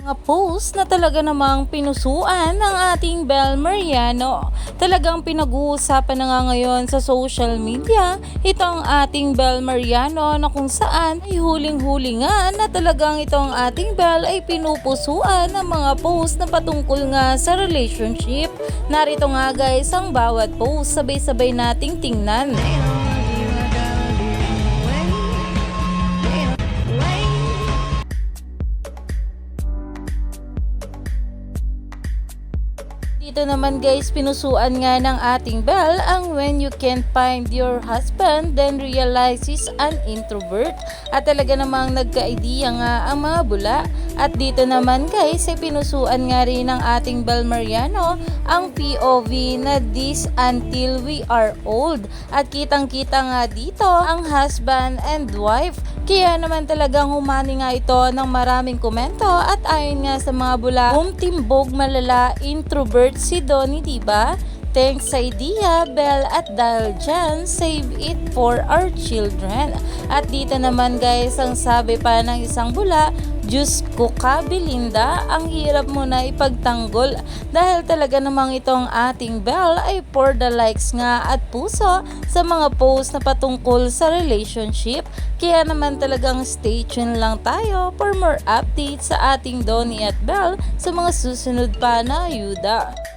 Mga post na talaga namang pinusuan ng ating Bel Mariano. Talagang pinag-uusapan na nga ngayon sa social media itong ating Bel Mariano na kung saan ay huling-huli nga na talagang itong ating Bel ay pinupusuan ng mga post na patungkol nga sa relationship. Narito nga guys ang bawat post sabay-sabay nating tingnan. Dito naman guys, pinusuan nga ng ating Belle ang when you can't find your husband, then realize he's an introvert. At talaga namang nagka-idea nga ang mga bula. At dito naman guys, ay pinusuan nga rin ng ating Belle Mariano ang POV na this until we are old. At kitang-kita nga dito ang husband and wife. Kaya naman talagang humani nga ito ng maraming komento at ayon nga sa mga bula, umtimbog malala introvert si Donnie, diba? Thanks sa idea, Bell, at dahil dyan, save it for our children. At dito naman guys, ang sabi pa ng isang bula, Diyos ko ka, Belinda, ang hirap mo na ipagtanggol dahil talaga namang itong ating Bell ay for the likes nga at puso sa mga post na patungkol sa relationship. Kaya naman talagang stay tuned lang tayo for more updates sa ating Donnie at Bell sa mga susunod pa na ayuda.